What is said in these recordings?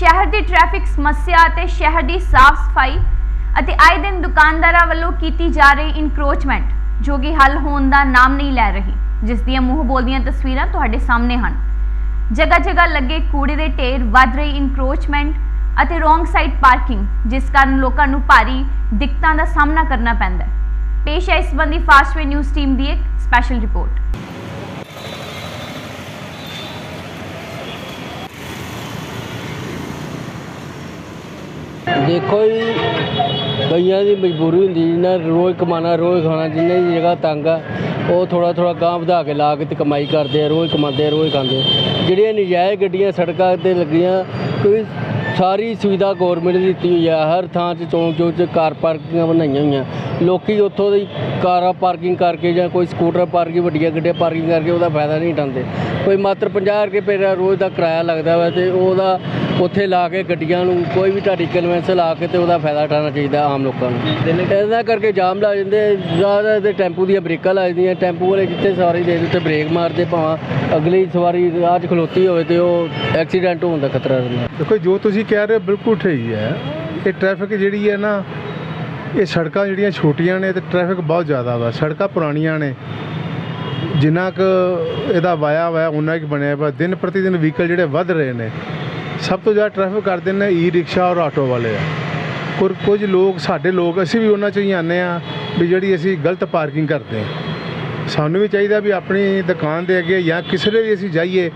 ਸ਼ਹਿਰ ਦੀ ਟ੍ਰੈਫਿਕ ਸਮੱਸਿਆ ਅਤੇ ਸ਼ਹਿਰ ਦੀ ਸਾਫ਼ ਸਫ਼ਾਈ ਅਤੇ ਆਏ ਦਿਨ ਦੁਕਾਨਦਾਰਾਂ ਵੱਲੋਂ ਕੀਤੀ ਜਾ ਰਹੀ ਇਨਕਰੋਚਮੈਂਟ ਜੋ ਕਿ ਹੱਲ ਹੋਣ ਦਾ ਨਾਮ ਨਹੀਂ ਲੈ ਰਹੀ, ਜਿਸ ਦੀਆਂ ਮੂੰਹ ਬੋਲਦੀਆਂ ਤਸਵੀਰਾਂ ਤੁਹਾਡੇ ਸਾਹਮਣੇ ਹਨ। ਜਗ੍ਹਾ ਜਗ੍ਹਾ ਲੱਗੇ ਕੂੜੇ ਦੇ ਢੇਰ ਵੱਧ ਰਹੀ ਇਨਕਰੋਚਮੈਂਟ ਅਤੇ ਰੋਂਗ ਸਾਈਡ ਪਾਰਕਿੰਗ ਜਿਸ ਕਾਰਨ ਲੋਕਾਂ ਨੂੰ ਭਾਰੀ ਦਿੱਕਤਾਂ ਦਾ ਸਾਹਮਣਾ ਕਰਨਾ ਪੈਂਦਾ ਹੈ। ਪੇਸ਼ ਹੈ ਇਸ ਸੰਬੰਧੀ ਫਾਸਟਵੇ ਨਿਊਜ਼ ਟੀਮ ਦੀ ਇੱਕ ਸਪੈਸ਼ਲ ਰਿਪੋਰਟ ਦੇਖੋ ਜੀ, ਕਈਆਂ ਦੀ ਮਜਬੂਰੀ ਹੁੰਦੀ ਜਿਹਨਾਂ ਰੋਜ਼ ਕਮਾਣਾ ਰੋਜ਼ ਖਾਣਾ, ਜਿੰਨੇ ਦੀ ਜਗ੍ਹਾ ਤੰਗ ਆ, ਉਹ ਥੋੜਾ ਥੋੜਾ ਗਾਂਹ ਵਧਾ ਕੇ ਲਾ ਕੇ ਤੇ ਕਮਾਈ ਕਰਦੇ ਆ, ਰੋਜ਼ ਕਮਾਉਂਦੇ ਆ, ਰੋਜ਼ ਖਾਂਦੇ ਜਿਹੜੀਆਂ ਨਜਾਇਜ਼ ਗੱਡੀਆਂ ਸੜਕਾਂ ਤੇ ਲੱਗੀਆਂ, ਕੋਈ ਸਾਰੀ ਸੁਵਿਧਾ ਗਵਰਨਮੈਂਟ ਨੇ ਦਿੱਤੀ ਹੋਈ ਆ, ਹਰ ਥਾਂ 'ਚ ਚੌਂਕ ਚੌਂਕ 'ਚ ਕਾਰ ਪਾਰਕਿੰਗਾਂ ਬਣਾਈਆਂ ਹੋਈਆਂ। ਲੋਕੀ ਉੱਥੋਂ ਦੀ ਕਾਰਾਂ ਪਾਰਕਿੰਗ ਕਰਕੇ ਜਾਂ ਕੋਈ ਸਕੂਟਰ ਪਾਰਕਿੰਗ, ਵੱਡੀਆਂ ਗੱਡੀਆਂ ਪਾਰਕਿੰਗ ਕਰਕੇ ਉਹਦਾ ਫਾਇਦਾ ਨਹੀਂ ਉਠਾਉਂਦੇ। ਕੋਈ ਮਾਤਰ 50 ਰੁਪਏ ਪੇਰਾ ਰੋਜ਼ ਦਾ ਕਿਰਾਇਆ ਲੱਗਦਾ ਵਾ ਤੇ ਉਹਦਾ ਉੱਥੇ ਲਾ ਕੇ ਗੱਡੀਆਂ ਨੂੰ ਕੋਈ ਵੀ ਤੁਹਾਡੀ ਕਨਵੈਂਸ ਲਾ ਕੇ ਤੇ ਉਹਦਾ ਫਾਇਦਾ ਉਠਾਉਣਾ ਚਾਹੀਦਾ ਆਮ ਲੋਕਾਂ ਨੂੰ। ਇਹਦਾ ਕਰਕੇ ਜਾਮ ਲਾ ਜਾਂਦੇ, ਜ਼ਿਆਦਾ ਤੇ ਟੈਂਪੂ ਦੀਆਂ ਬ੍ਰੇਕਾਂ ਲੱਗ ਜਾਂਦੀਆਂ, ਟੈਂਪੂ ਵਾਲੇ ਜਿੱਥੇ ਸਵਾਰੀ ਦੇ ਦਿੱਤੇ ਬ੍ਰੇਕ ਮਾਰਦੇ ਭਾਵੇਂ, ਅਗਲੀ ਸਵਾਰੀ ਰਾਹ 'ਚ ਖਲੋਤੀ ਹੋਵੇ ਤੇ ਉਹ ਐਕਸੀਡੈਂਟ ਹੋਣ ਦਾ ਖਤਰਾ ਰਹਿੰਦਾ। ਦੇਖੋ, ਜੋ ਤੁਸੀਂ ਕਹਿ ਰਹੇ ਹੋ ਬਿਲਕੁਲ ਠੀਕ ਹੈ, ਇਹ ਟ੍ਰੈਫਿਕ ਜਿਹੜੀ ਹੈ ਨਾ ਇਹ ਸੜਕਾਂ ਜਿਹੜੀਆਂ ਛੋਟੀਆਂ ਨੇ ਤੇ ਟ੍ਰੈਫਿਕ ਬਹੁਤ ਜ਼ਿਆਦਾ ਵਾ। ਸੜਕਾਂ ਪੁਰਾਣੀਆਂ ਨੇ। ਜਿੰਨਾ ਕੁ ਇਹਦਾ ਵਾਇਆ ਹੋਇਆ ਉਹਨਾਂ ਹੀ ਬਣਿਆ ਵਾ। ਦਿਨ ਪ੍ਰਤੀ ਦਿਨ ਵਹੀਕਲ ਜਿਹੜੇ ਵੱਧ ਰਹੇ ਨੇ। ਸਭ ਤੋਂ ਜ਼ਿਆਦਾ ਟ੍ਰੈਫਿਕ ਕਰਦੇ ਨੇ ਈ ਰਿਕਸ਼ਾ ਔਰ ਆਟੋ ਵਾਲੇ ਆ। ਕੁਰ, ਕੁਝ ਲੋਕ, ਸਾਡੇ ਲੋਕ, ਅਸੀਂ ਵੀ ਉਹਨਾਂ 'ਚ ਹੀ ਆਉਂਦੇ ਆ ਵੀ ਜਿਹੜੀ ਅਸੀਂ ਗਲਤ ਪਾਰਕਿੰਗ ਕਰਦੇ ਹਾਂ। ਸਾਨੂੰ ਵੀ ਚਾਹੀਦਾ ਵੀ ਆਪਣੀ ਦੁਕਾਨ ਦੇ ਅੱਗੇ ਜਾਂ ਕਿਸੇ ਦੇ ਵੀ ਅਸੀਂ ਜਾਈਏ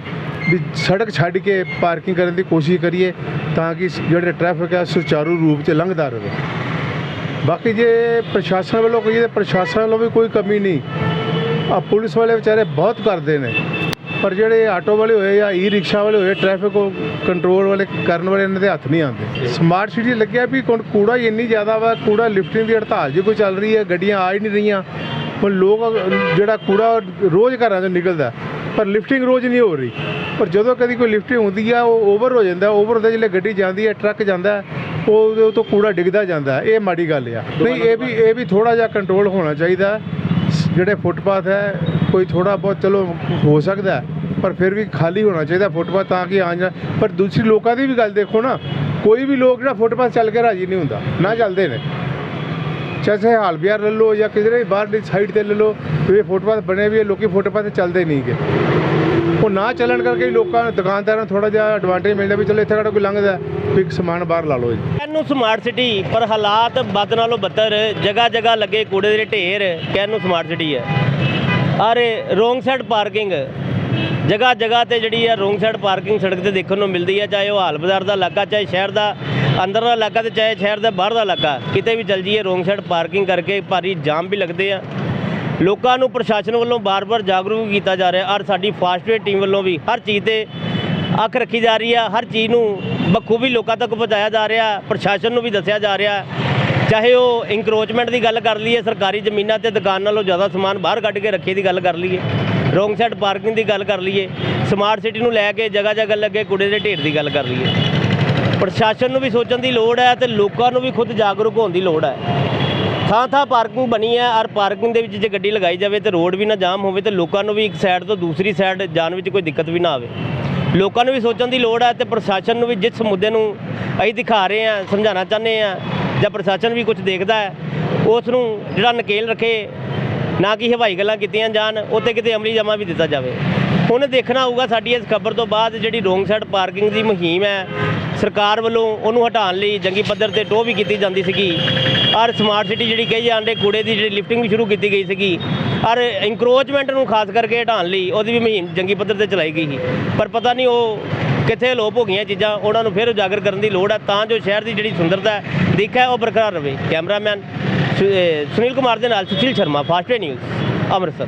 ਵੀ ਸੜਕ ਛੱਡ ਕੇ ਪਾਰਕਿੰਗ ਕਰਨ ਦੀ ਕੋਸ਼ਿਸ਼ ਕਰੀਏ ਤਾਂ ਕਿ ਜਿਹੜੇ ਟ੍ਰੈਫਿਕ ਹੈ ਸੁਚਾਰੂ ਰੂਪ 'ਚ ਲੰਘਦਾ ਰਹੇ। ਬਾਕੀ ਜੇ ਪ੍ਰਸ਼ਾਸਨ ਵੱਲੋਂ ਕਹੀਏ ਤਾਂ ਪ੍ਰਸ਼ਾਸਨ ਵੱਲੋਂ ਵੀ ਕੋਈ ਕਮੀ ਨਹੀਂ। ਆ ਪੁਲਿਸ ਵਾਲੇ ਵਿਚਾਰੇ ਬਹੁਤ ਕਰਦੇ ਨੇ। ਪਰ ਜਿਹੜੇ ਆਟੋ ਵਾਲੇ ਹੋਏ ਜਾਂ ਈ ਰਿਕਸ਼ਾ ਵਾਲੇ ਹੋਏ, ਟ੍ਰੈਫਿਕ ਕੰਟਰੋਲ ਵਾਲੇ ਕਰਨ ਵਾਲੇ ਇਹਨਾਂ ਦੇ ਹੱਥ ਨਹੀਂ ਆਉਂਦੇ। ਸਮਾਰਟ ਸਿਟੀ ਲੱਗਿਆ ਵੀ ਹੁਣ ਕੂੜਾ ਹੀ ਇੰਨੀ ਜ਼ਿਆਦਾ ਵਾ, ਕੂੜਾ ਲਿਫਟਿੰਗ ਦੀ ਹੜਤਾਲ ਜੇ ਕੋਈ ਚੱਲ ਰਹੀ ਹੈ, ਗੱਡੀਆਂ ਆ ਹੀ ਨਹੀਂ ਰਹੀਆਂ। ਹੁਣ ਲੋਕ ਜਿਹੜਾ ਕੂੜਾ ਰੋਜ਼ ਘਰਾਂ ਚੋਂ ਨਿਕਲਦਾ। ਪਰ ਲਿਫਟਿੰਗ ਰੋਜ਼ ਨਹੀਂ ਹੋ ਰਹੀ ਪਰ ਜਦੋਂ ਕਦੀ ਕੋਈ ਲਿਫਟਿੰਗ ਹੁੰਦੀ ਆ ਉਹ ਓਵਰ ਹੋ ਜਾਂਦਾ ਓਵਰ ਹੁੰਦਾ ਜਿਹੜੇ ਗੱਡੀ ਜਾਂਦੀ ਹੈ ਟਰੱਕ ਜਾਂਦਾ ਉਹ ਉਹਦੇ ਉੱਤੋਂ ਕੂੜਾ ਡਿੱਗਦਾ ਜਾਂਦਾ। ਇਹ ਮਾੜੀ ਗੱਲ ਆ ਨਹੀਂ ਇਹ ਵੀ ਇਹ ਵੀ ਥੋੜਾ ਜਿਹਾ ਕੰਟਰੋਲ ਹੋਣਾ ਚਾਹੀਦਾ। ਜਿਹੜੇ ਫੁੱਟਪਾਥ ਹੈ ਕੋਈ ਥੋੜਾ ਬਹੁਤ ਚਲੋ ਹੋ ਸਕਦਾ ਪਰ ਫਿਰ ਵੀ ਖਾਲੀ ਹੋਣਾ ਚਾਹੀਦਾ ਫੁੱਟਪਾਥ ਤਾਂ ਕਿ ਜਾ ਪਰ ਦੂਸਰੀ ਲੋਕਾਂ ਦੀ ਵੀ ਗੱਲ ਦੇਖੋ ਨਾ ਕੋਈ ਵੀ ਲੋਕ ਜਿਹੜਾ ਫੁੱਟਪਾਥ ਚੱਲ ਕੇ ਰਾਜੀ ਨਹੀਂ ਹੁੰਦਾ ਨਾ ਚੱਲਦੇ ਨੇ ਚਾਹੇ ਹਾਲ ਬਿਹਾਰ ਲੈ ਲਓ ਜਾਂ ਕਿਧਰੇ ਵੀ ਬਾਹਰ ਦੀ ਸਾਈਡ ਤੇ ਲੈ ਲਓ ਇਹ ਫੁੱਟਪਾਥ ਬਣੇ ਵੀ ਲੋਕੀ ਫੁੱਟਪਾਥ ਤੇ ਚੱਲਦੇ ਨਹੀਂਗੇ ਉਹ ਨਾ ਚੱਲਣ ਕਰਕੇ ਲੋਕਾਂ ਨੂੰ, ਦੁਕਾਨਦਾਰਾਂ ਨੂੰ ਥੋੜਾ ਜਿਹਾ ਐਡਵਾਂਟੇਜ ਮਿਲਦਾ ਵੀ ਚਲੋ ਇੱਥੇ ਕਿਹੜਾ ਕੋਈ ਲੰਘਦਾ ਵੀ ਸਮਾਨ ਬਾਹਰ ਲਾ ਲਓ ਜੀ। ਇਹਨੂੰ ਸਮਾਰਟ ਸਿਟੀ ਪਰ ਹਾਲਾਤ ਬਦ ਨਾਲੋਂ ਬੱਤਰ, ਜਗ੍ਹਾ ਜਗ੍ਹਾ ਲੱਗੇ ਕੂੜੇ ਦੇ ਢੇਰ ਕਹਿਣ ਨੂੰ ਸਮਾਰਟ ਸਿਟੀ ਹੈ ਔਰ ਰੋਂਗ ਸਾਈਡ ਪਾਰਕਿੰਗ ਜਗ੍ਹਾ ਜਗ੍ਹਾ ਤੇ ਜਿਹੜੀ ਹੈ ਰੋਂਗ ਸਾਈਡ ਪਾਰਕਿੰਗ ਸੜਕ ਤੇ ਦੇਖਣ ਨੂੰ ਮਿਲਦੀ ਹੈ ਚਾਹੇ ਉਹ ਹਾਲ ਬਾਜ਼ਾਰ ਦਾ ਇਲਾਕਾ, ਚਾਹੇ ਸ਼ਹਿਰ ਦਾ, ਅੰਦਰ ਦਾ ਇਲਾਕਾ ਤੇ ਚਾਹੇ ਸ਼ਹਿਰ ਦੇ ਬਾਹਰ ਦਾ ਇਲਾਕਾ, ਕਿਤੇ ਵੀ ਚੱਲ ਜਾਈਏ, ਰੋਂਗ ਸਾਈਡ ਪਾਰਕਿੰਗ ਕਰਕੇ ਭਾਰੀ ਜਾਮ ਵੀ ਲੱਗਦੇ ਆ। ਲੋਕਾਂ ਨੂੰ ਪ੍ਰਸ਼ਾਸਨ ਵੱਲੋਂ ਬਾਰ-ਬਾਰ ਜਾਗਰੂਕ ਕੀਤਾ ਜਾ ਰਿਹਾ, ਔਰ ਸਾਡੀ ਫਾਸਟਵੇ ਟੀਮ ਵੱਲੋਂ ਵੀ ਹਰ ਚੀਜ਼ ਤੇ ਅੱਖ ਰੱਖੀ ਜਾ ਰਹੀ ਆ, ਹਰ ਚੀਜ਼ ਨੂੰ ਬਖੂਬੀ ਲੋਕਾਂ ਤੱਕ ਪਹੁੰਚਾਇਆ ਜਾ ਰਿਹਾ, ਪ੍ਰਸ਼ਾਸਨ ਨੂੰ ਵੀ ਦੱਸਿਆ ਜਾ ਰਿਹਾ। ਚਾਹੇ ਉਹ ਇੰਕਰੋਚਮੈਂਟ ਦੀ ਗੱਲ ਕਰ ਲਈਏ, ਸਰਕਾਰੀ ਜ਼ਮੀਨਾਂ ਤੇ ਦੁਕਾਨ ਨਾਲੋਂ ਜ਼ਿਆਦਾ ਸਮਾਨ ਬਾਹਰ ਕੱਢ ਕੇ ਰੱਖੇ ਦੀ ਗੱਲ ਕਰ ਲਈਏ। ਰੋਂਗ ਸਾਈਡ ਪਾਰਕਿੰਗ ਦੀ ਗੱਲ ਕਰ ਲਈਏ ਸਮਾਰਟ ਸਿਟੀ ਨੂੰ ਲੈ ਕੇ ਜਗ੍ਹਾ ਜਗ੍ਹਾ ਲੱਗੇ ਕੂੜੇ ਦੇ ਢੇਰ ਦੀ ਗੱਲ ਕਰ ਲਈਏ। ਪ੍ਰਸ਼ਾਸਨ ਨੂੰ ਵੀ ਸੋਚਣ ਦੀ ਲੋੜ ਹੈ ਤੇ ਲੋਕਾਂ ਨੂੰ ਵੀ ਖੁਦ ਜਾਗਰੂਕ ਹੋਣ ਦੀ ਲੋੜ ਹੈ। ਥਾਂ ਥਾਂ ਪਾਰਕਿੰਗ ਬਣੀ ਹੈ, ਔਰ ਪਾਰਕਿੰਗ ਦੇ ਵਿੱਚ ਜੇ ਗੱਡੀ ਲਗਾਈ ਜਾਵੇ ਤੇ ਰੋਡ ਵੀ ਨਾ ਜਾਮ ਹੋਵੇ ਤੇ ਲੋਕਾਂ ਨੂੰ ਵੀ ਇੱਕ ਸਾਈਡ ਤੋਂ ਦੂਸਰੀ ਸਾਈਡ ਜਾਣ ਵਿੱਚ ਕੋਈ ਦਿੱਕਤ ਵੀ ਨਾ ਆਵੇ। ਲੋਕਾਂ ਨੂੰ ਵੀ ਸੋਚਣ ਦੀ ਲੋੜ ਹੈ ਤੇ ਪ੍ਰਸ਼ਾਸਨ ਨੂੰ ਵੀ ਜਿਸ ਮੁੱਦੇ ਨੂੰ ਅਸੀਂ ਦਿਖਾ ਰਹੇ ਹਾਂ, ਸਮਝਾਉਣਾ ਚਾਹੁੰਦੇ ਹਾਂ ਜਾਂ ਪ੍ਰਸ਼ਾਸਨ ਵੀ ਕੁਝ ਦੇਖਦਾ ਹੈ, ਉਸ ਨੂੰ ਜਿਹੜਾ ਨਕੇਲ ਰੱਖੇ ਨਾ ਕਿ ਹਵਾਈ ਗੱਲਾਂ ਕੀਤੀਆਂ ਜਾਣ ਉੱਤੇ ਕਿਤੇ ਅਮਲੀ ਜਮਾ ਵੀ ਦਿੱਤਾ ਜਾਵੇ। ਹੁਣ ਦੇਖਣਾ ਹੋਊਗਾ ਸਾਡੀ ਇਸ ਖਬਰ ਤੋਂ ਬਾਅਦ ਜਿਹੜੀ ਰੋਂਗ ਸਾਈਡ ਪਾਰਕਿੰਗ ਦੀ ਮੁਹਿੰਮ ਹੈ, ਸਰਕਾਰ ਵੱਲੋਂ ਉਹਨੂੰ ਹਟਾਉਣ ਲਈ ਜੰਗੀ ਪੱਧਰ ਤੇ ਟੋਹ ਵੀ ਕੀਤੀ ਜਾਂਦੀ ਸੀਗੀ। ਔਰ ਸਮਾਰਟ ਸਿਟੀ ਜਿਹੜੀ ਕਹੀ ਜਾਂਦੇ, ਕੂੜੇ ਦੀ ਜਿਹੜੀ ਲਿਫਟਿੰਗ ਵੀ ਸ਼ੁਰੂ ਕੀਤੀ ਗਈ ਸੀਗੀ। ਔਰ ਇੰਕਰੋਚਮੈਂਟ ਨੂੰ ਖਾਸ ਕਰਕੇ ਹਟਾਉਣ ਲਈ ਉਹਦੀ ਵੀ ਮੁਹਿੰਮ ਜੰਗੀ ਪੱਧਰ ਤੇ ਚਲਾਈ ਗਈ ਸੀ। ਪਰ ਪਤਾ ਨਹੀਂ ਉਹ ਕਿੱਥੇ ਲੋਪ ਹੋ ਗਈਆਂ ਚੀਜ਼ਾਂ, ਉਹਨਾਂ ਨੂੰ ਫਿਰ ਉਜਾਗਰ ਕਰਨ ਦੀ ਲੋੜ ਹੈ, ਤਾਂ ਜੋ ਸ਼ਹਿਰ ਦੀ ਜਿਹੜੀ ਸੁੰਦਰਤਾ ਹੈ, ਦਿੱਖ ਹੈ, ਉਹ ਬਰਕਰਾਰ ਰਵੇ ਕੈਮਰਾਮੈਨ ਸੁਨੀਲ ਕੁਮਾਰ ਦੇ ਨਾਲ ਸੁਸ਼ੀਲ ਸ਼ਰਮਾ ਫਾਸਟਵੇ ਨਿਊਜ਼ ਅੰਮ੍ਰਿਤਸਰ।